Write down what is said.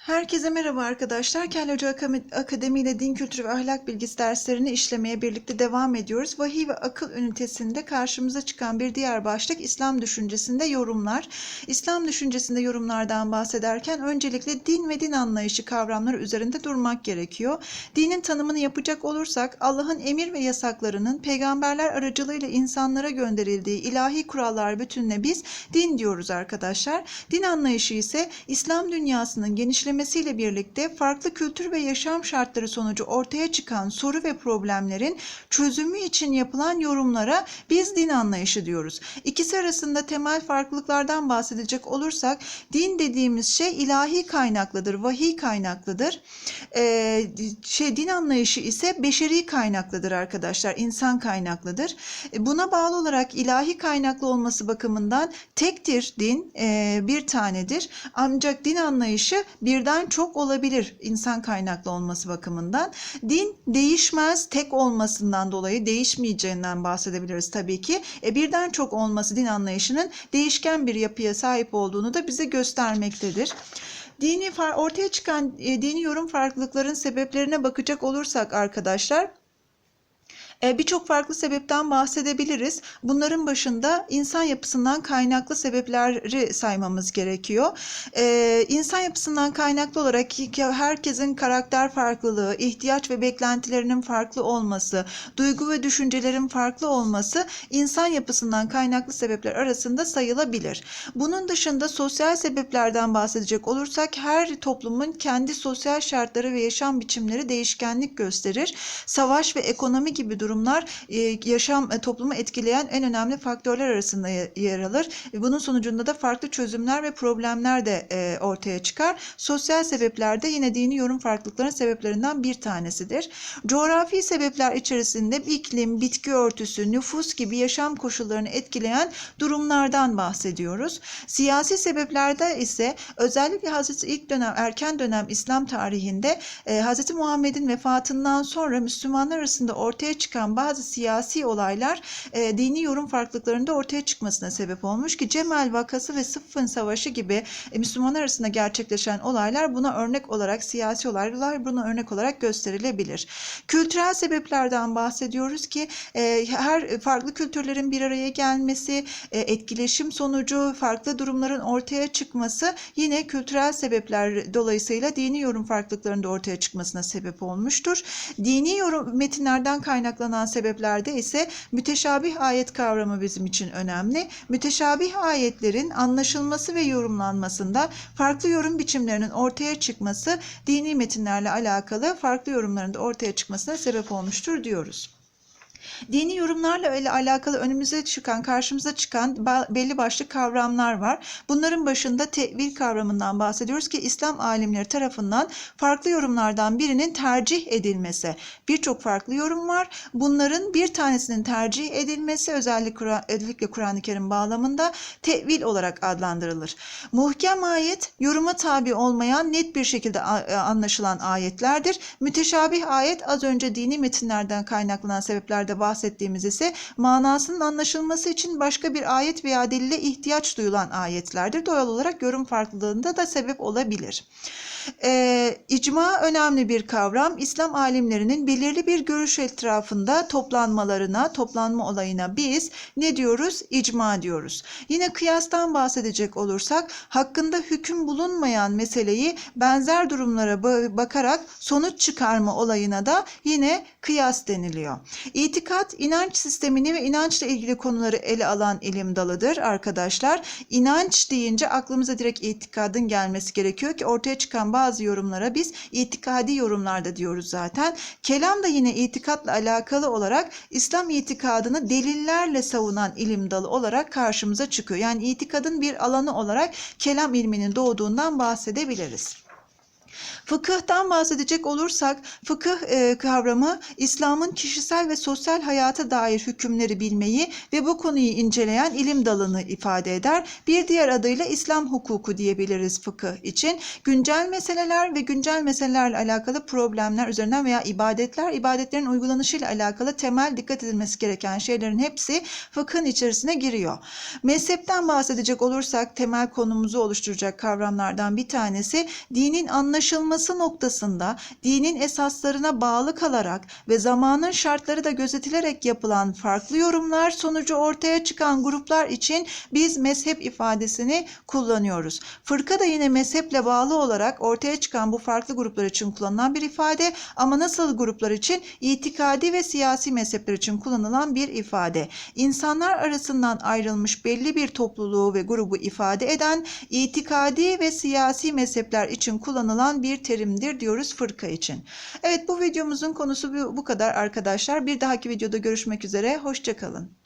Herkese merhaba arkadaşlar. Kel Hoca Akademi ile Din Kültürü ve Ahlak Bilgisi derslerini işlemeye birlikte devam ediyoruz. Vahiy ve akıl ünitesinde karşımıza çıkan bir diğer başlık İslam düşüncesinde yorumlar. İslam düşüncesinde yorumlardan bahsederken öncelikle din ve din anlayışı kavramları üzerinde durmak gerekiyor. Dinin tanımını yapacak olursak Allah'ın emir ve yasaklarının peygamberler aracılığıyla insanlara gönderildiği ilahi kurallar bütününe biz din diyoruz arkadaşlar. Din anlayışı ise İslam dünyasının genişlemesiyle birlikte farklı kültür ve yaşam şartları sonucu ortaya çıkan soru ve problemlerin çözümü için yapılan yorumlara biz din anlayışı diyoruz. İkisi arasında temel farklılıklardan bahsedecek olursak din dediğimiz şey ilahi kaynaklıdır, vahiy kaynaklıdır. Ee, şey din anlayışı ise beşeri kaynaklıdır arkadaşlar, insan kaynaklıdır. E, Buna bağlı olarak ilahi kaynaklı olması bakımından tektir din, e, bir tanedir. Ancak din anlayışı birden çok olabilir insan kaynaklı olması bakımından. Din değişmez, tek olmasından dolayı değişmeyeceğinden bahsedebiliriz tabii ki. E, birden çok olması din anlayışının değişken bir yapıya sahip olduğunu da bize göstermektedir. Dini ortaya çıkan e, dini yorum farklılıkların sebeplerine bakacak olursak arkadaşlar Birçok farklı sebepten bahsedebiliriz. Bunların başında insan yapısından kaynaklı sebepleri saymamız gerekiyor. Ee, insan yapısından kaynaklı olarak herkesin karakter farklılığı, ihtiyaç ve beklentilerinin farklı olması, duygu ve düşüncelerin farklı olması insan yapısından kaynaklı sebepler arasında sayılabilir. Bunun dışında sosyal sebeplerden bahsedecek olursak her toplumun kendi sosyal şartları ve yaşam biçimleri değişkenlik gösterir. Savaş ve ekonomi gibi durumlar e, yaşam e, toplumu etkileyen en önemli faktörler arasında ye- yer alır. E, Bunun sonucunda da farklı çözümler ve problemler de ortaya çıkar. Sosyal sebepler de yine dini yorum farklılıklarının sebeplerinden bir tanesidir. Coğrafi sebepler içerisinde iklim, bitki örtüsü, nüfus gibi yaşam koşullarını etkileyen durumlardan bahsediyoruz. Siyasi sebeplerde ise özellikle Hazreti ilk dönem erken dönem İslam tarihinde Hz. Muhammed'in vefatından sonra Müslümanlar arasında ortaya çıkan bazı siyasi olaylar e, dini yorum farklılıklarında ortaya çıkmasına sebep olmuş ki Cemal vakası ve Sıffın Savaşı gibi e, Müslümanlar arasında gerçekleşen olaylar buna örnek olarak siyasi olaylar buna örnek olarak gösterilebilir. Kültürel sebeplerden bahsediyoruz ki e, her farklı kültürlerin bir araya gelmesi, e, etkileşim sonucu farklı durumların ortaya çıkması yine kültürel sebepler dolayısıyla dini yorum farklılıklarının da ortaya çıkmasına sebep olmuştur. Dini yorum metinlerden kaynaklanan sebeplerde ise müteşabih ayet kavramı bizim için önemli. Müteşabih ayetlerin anlaşılması ve yorumlanmasında farklı yorum biçimlerinin ortaya çıkması dini metinlerle alakalı farklı yorumların da ortaya çıkmasına sebep olmuştur diyoruz. Dini yorumlarla öyle alakalı önümüze çıkan, karşımıza çıkan belli başlı kavramlar var. Bunların başında tevil kavramından bahsediyoruz ki İslam alimleri tarafından farklı yorumlardan birinin tercih edilmesi. Birçok farklı yorum var. Bunların bir tanesinin tercih edilmesi özellikle özellikle Kur'an-ı Kerim bağlamında tevil olarak adlandırılır. Muhkem ayet yoruma tabi olmayan net bir şekilde e, anlaşılan ayetlerdir. Müteşabih ayet az önce dini metinlerden kaynaklanan sebeplerde bahsettiğimiz ise manasının anlaşılması için başka bir ayet veya delile ihtiyaç duyulan ayetlerdir. Doğal olarak yorum farklılığında da sebep olabilir. Ee, icma önemli bir kavram. İslam alimlerinin belirli bir görüş etrafında toplanmalarına, toplanma olayına biz ne diyoruz? İcma diyoruz. Yine kıyastan bahsedecek olursak hakkında hüküm bulunmayan meseleyi benzer durumlara ba- bakarak sonuç çıkarma olayına da yine kıyas deniliyor. İtikat, inanç sistemini ve inançla ilgili konuları ele alan ilim dalıdır arkadaşlar. İnanç deyince aklımıza direkt itikadın gelmesi gerekiyor ki ortaya çıkan bazı yorumlara biz itikadi yorumlarda diyoruz zaten. Kelam da yine itikatla alakalı olarak İslam itikadını delillerle savunan ilim dalı olarak karşımıza çıkıyor. Yani itikadın bir alanı olarak kelam ilminin doğduğundan bahsedebiliriz. Fıkıhtan bahsedecek olursak fıkıh e, kavramı İslam'ın kişisel ve sosyal hayata dair hükümleri bilmeyi ve bu konuyu inceleyen ilim dalını ifade eder. Bir diğer adıyla İslam hukuku diyebiliriz fıkıh için. Güncel meseleler ve güncel meselelerle alakalı problemler üzerinden veya ibadetler, ibadetlerin uygulanışıyla alakalı temel dikkat edilmesi gereken şeylerin hepsi fıkhın içerisine giriyor. Mezhepten bahsedecek olursak temel konumuzu oluşturacak kavramlardan bir tanesi dinin anlaşılması noktasında dinin esaslarına bağlı kalarak ve zamanın şartları da gözetilerek yapılan farklı yorumlar sonucu ortaya çıkan gruplar için biz mezhep ifadesini kullanıyoruz. Fırka da yine mezheple bağlı olarak ortaya çıkan bu farklı gruplar için kullanılan bir ifade ama nasıl gruplar için itikadi ve siyasi mezhepler için kullanılan bir ifade. İnsanlar arasından ayrılmış belli bir topluluğu ve grubu ifade eden itikadi ve siyasi mezhepler için kullanılan bir terimdir diyoruz fırka için. Evet bu videomuzun konusu bu kadar arkadaşlar. Bir dahaki videoda görüşmek üzere. Hoşçakalın.